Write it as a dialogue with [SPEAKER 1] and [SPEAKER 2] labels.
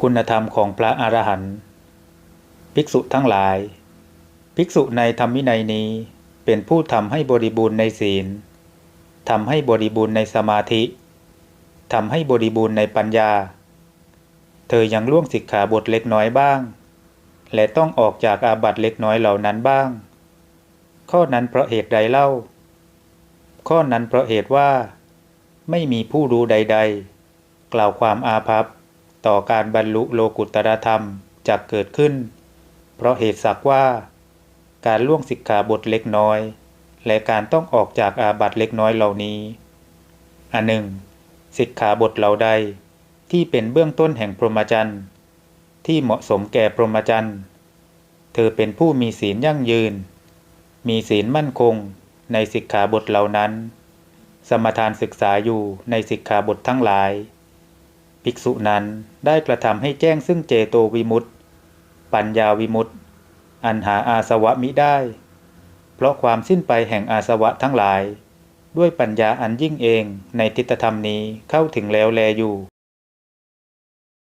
[SPEAKER 1] คุณธรรมของพระอรหันต์ภิกษุทั้งหลาย ภิกษุในธรรมวินัยนี้เป็นผู้ทำให้บริบูรณ์ในศีลทำให้บริบูรณ์ในสมาธิทำให้บริบูรณ์ในปัญญา เธอยังล่วงสิกขาบทเล็กน้อยบ้าง และต้องออกจากอาบัติเล็กน้อยเหล่านั้นบ้าง ข้อนั้นเพราะเหตุใดเล่า ข้อนั้นเพราะเหตุว่า ไม่มีผู้รู้ใด ๆ กล่าวความอาภัพ ต่อการบรรลุโลกุตรธรรมจะเกิดขึ้น เพราะเหตุสักว่า การล่วงสิกขาบทเล็กน้อย และการต้องออกจากอาบัตเล็กน้อยเหล่านี้ อันหนึ่งสิกขาบทเหล่าใดที่เป็นเบื้องต้นแห่งพรหมจรรย์ที่เหมาะสมแก่พรหมจรรย์เธอเป็นผู้มีศีลยั่งยืน มีศีลมั่นคงในสิกขาบทเหล่านั้น สมทานศึกษาอยู่ในสิกขาบททั้งหลาย ภิกษุนั้นได้กระทำให้แจ้งซึ่งเจโตวิมุตติ ปัญญาวิมุตติ อันหาอาสวะมิได้ เพราะความสิ้นไปแห่งอาสวะทั้งหลาย ด้วยปัญญาอันยิ่งเองในทิฏฐธรรมนี้เข้าถึงแล้วแลอยู่